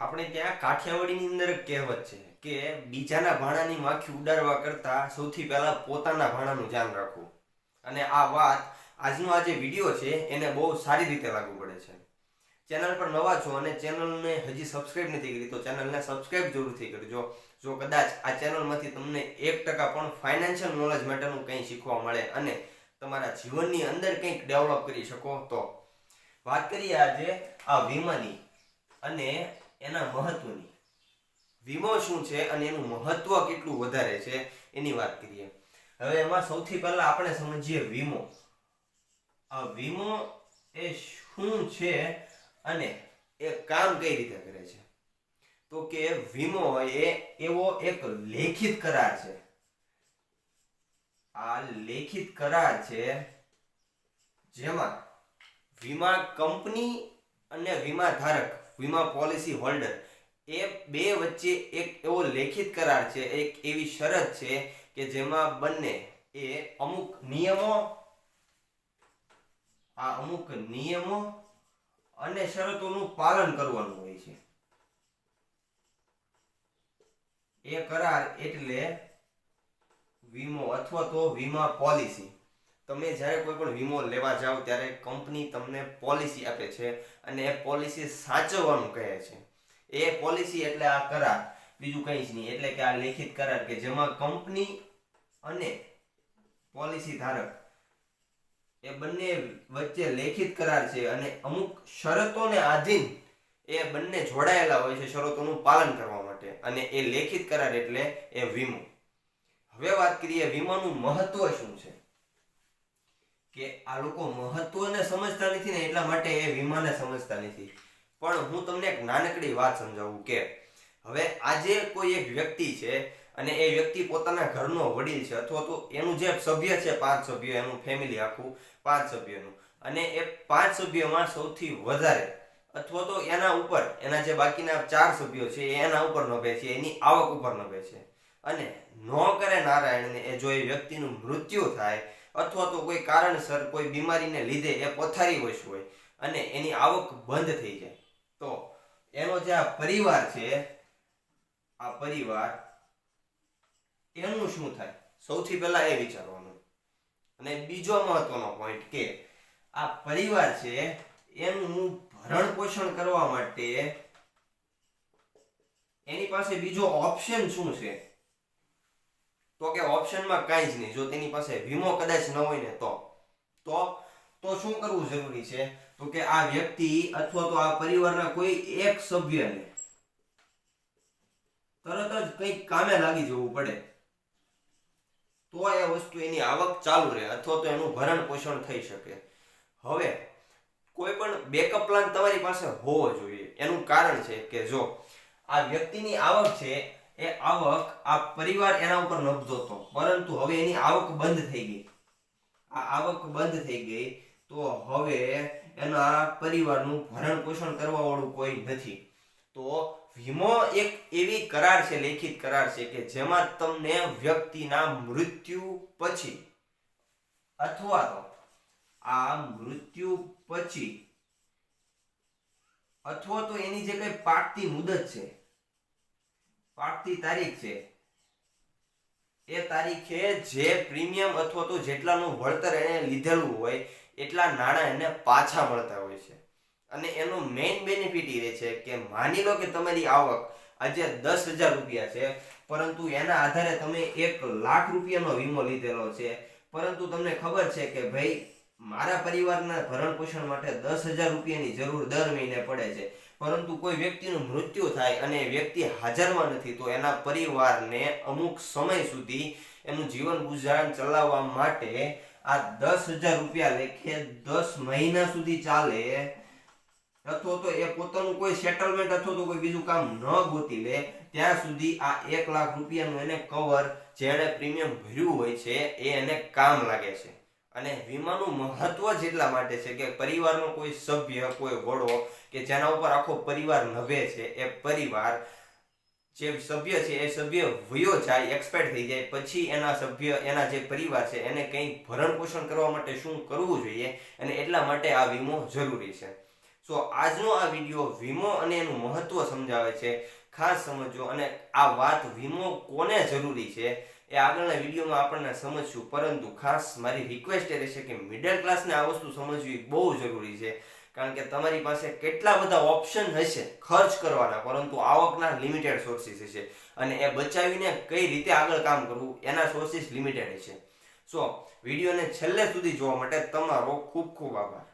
આપણે ત્યાં કાઠિયાવાડીની અંદર કહેવત છે કે બીજાના ભાણાની માખી ઉડાડવા કરતા સૌથી પહેલા પોતાના ભાણાનું ધ્યાન રાખવું. અને આ વાત આજનો આ જે વીડિયો છે એને બહુ સારી રીતે લાગુ પડે છે. ચેનલ પર નવા છો અને ચેનલને હજી સબસ્ક્રાઇબ નથી કરી તો ચેનલને સબસ્ક્રાઇબ જરૂરથી કરજો. જો કદાચ આ ચેનલમાંથી તમને એક ટકા પણ ફાઇનાન્શિયલ નોલેજ માટેનું કંઈ શીખવા મળે અને તમારા જીવનની અંદર કંઈક ડેવલપ કરી શકો તો વાત કરીએ આજે આ વીમાની. અને એના મહત્વની. વીમો શું છે અને એનું મહત્વ કેટલું વધારે છે એની વાત કરીએ. હવે એમાં સૌથી પહેલા આપણે સમજીએ વીમો. આ વીમો એ શું છે અને એ કામ કઈ રીતે કરે છે? તો કે વીમો એ એવો એક લેખિત કરાર છે. આ લેખિત કરાર છે જેમાં વીમા કંપની અને વીમા ધારક વીમા પોલિસી હોલ્ડર. એ બે વચ્ચે એક એવો લેખિત કરાર છે, એક એવી શરત છે કે જેમાં બંને એ અમુક નિયમો, આ અમુક નિયમો અને શરતોનું પાલન કરવાનું હોય છે. એ કરાર એટલે વીમો અથવા તો વીમા પોલિસી. તમે જ્યારે કોઈ પણ વીમો લેવા જાઓ, ત્યારે કંપની તમને પોલિસી આપે છે અને એ પોલિસી સાચવવાનું કહે છે. એ પોલિસી એટલે આ કરાર, બીજું કંઈ જ નહીં. એટલે કે આ લેખિત કરાર કે જેમાં કંપની અને પોલિસી ધારક એ બંને વચ્ચે લેખિત કરાર છે અને અમુક શરતોને આધીન એ બંને જોડાયેલા હોય છે શરતોનું પાલન કરવા માટે અને એ લેખિત કરાર એટલે એ વીમો. હવે વાત કરીએ વીમાનું મહત્વ શું છે? કે આ લોકો મહત્વને સમજતા નથી ને એટલા માટે એ વીમાને સમજતા નથી. પણ હું તમને એક નાનકડી વાત સમજાવું કે હવે આજે કોઈ એક વ્યક્તિ છે અને એ વ્યક્તિ પોતાના ઘરનો વડીલ છે અથવા તો એનું જે સભ્ય છે પાંચ સભ્ય, એનું ફેમિલી આખું પાંચ સભ્યનું અને એ પાંચ સભ્યોમાં સૌથી વધારે અથવા તો એના ઉપર, એના જે બાકીના ચાર સભ્યો છે એના ઉપર નભે છે, એની આવક ઉપર નભે છે. અને ન કરે નારાયણને એ જો એ વ્યક્તિનું મૃત્યુ થાય અથવા તો કોઈ કારણસર કોઈ બીમારીને લીધે એ પથારી વશ હોય અને એની આવક બંધ થઈ જાય. તો એનો જે આ પરિવાર છે, આ પરિવાર એનું શું થાય? સૌથી પહેલા એ વિચારવાનું. અને બીજો મહત્વનો પોઈન્ટ કે આ પરિવાર છે, એનું ભરણ પોષણ કરવા માટે એની પાસે બીજો ઓપ્શન શું છે? તો કે ઓપ્શનમાં કાંઈ જ નહીં. જો તેની પાસે વીમો કદાચ ન હોય ને તો. તો તો શું કરવું જરૂરી છે? તો કે આ વ્યક્તિ અથવા તો આ પરિવારના કોઈ એક સભ્યને તરત જ કંઈક કામે લાગી જવું પડે. તો એ વસ્તુ એની આવક ચાલુ રહે અથવા તો એનું ભરણ પોષણ થઈ શકે. હવે, કોઈ પણ બેકઅપ પ્લાન તમારી પાસે હોવો જોઈએ. એનું કારણ છે કે જો આ વ્યક્તિની આવક છે એ આવક આ પરિવાર એના ઉપર નભતો હતો પરંતુ હવે એની આવક બંધ થઈ ગઈ. આ આવક બંધ થઈ ગઈ તો હવે એના પરિવારનું ભરણ પોષણ કરવા વાળું કોઈ નથી. તો વીમો એક એવી કરાર છે, લેખિત કરાર છે કે જેમાં તમને વ્યક્તિના મૃત્યુ પછી અથવા તો આ મૃત્યુ પછી અથવા તો એની જે કઈ પાકતી મુદત છે પાકતી તારીખ છે. એ તારીખે જે પ્રીમિયમ અથવા તો જેટલાનું વળતર એને લીધેલું હોય, એટલા નાણાં એને પાછા મળતા હોય છે. અને એનો મેઇન બેનિફિટ એ છે કે માની લો કે તમારી આવક આજે દસ હજાર રૂપિયા છે, પરંતુ એના આધારે તમે એક લાખ રૂપિયાનો વીમો લીધેલો છે. પરંતુ તમને ખબર છે કે ભાઈ, મારા પરિવારના ભરણ પોષણ માટે દસ હજાર રૂપિયાની જરૂર દર મહિને પડે છે. પરંતુ કોઈ વ્યક્તિનું મૃત્યુ થાય અને વ્યક્તિ હાજરમાં નથી, તો એના પરિવારને અમુક સમય સુધી એનું જીવન ગુજરાન ચલાવવા માટે આ દસ હજાર રૂપિયા લેખે દસ મહિના સુધી ચાલે. અથવા તો એ પોતાનું કોઈ સેટલમેન્ટ અથવા તો કોઈ બીજું કામ ન ગોતી લે, ત્યાં સુધી આ એક લાખ રૂપિયાનું એને કવર જેણે પ્રીમિયમ ભર્યું હોય છે, એ એને કામ લાગે છે. અને વીમાનું મહત્વ જ એટલા માટે છે કે પરિવારનો કોઈ સભ્ય, કોઈ વડો કે જેના ઉપર આખો પરિવાર નભે છે, એ પરિવાર જે સભ્ય છે, એ સભ્ય વયો જાય એક્સપાયર થઈ જાય, પછી એના સભ્ય, એના જે પરિવાર છે, એને કંઈ ભરણ પોષણ કરવા માટે શું કરવું જોઈએ અને એટલા માટે આ વીમો જરૂરી છે. સો, આજનો આ વીડિયો વીમો અને એનું મહત્વ સમજાવે છે. ખાસ સમજો અને આ વાત વીમો કોને જરૂરી છે? એ આગળના વિડીયોમાં આપણને સમજશું. પરંતુ ખાસ મારી રિક્વેસ્ટ એ રહેશે કે મિડલ ક્લાસને આ વસ્તુ સમજવી બહુ જરૂરી છે. કારણ કે તમારી પાસે કેટલા બધા ઓપ્શન હશે ખર્ચ કરવાના, પરંતુ આવકના લિમિટેડ સોર્સિસ હશે. અને એ બચાવીને કઈ રીતે આગળ કામ કરવું, એના સોર્સિસ લિમિટેડ છે સો વિડીયોને છેલ્લે સુધી જોવા માટે તમારો ખૂબ ખૂબ આભાર.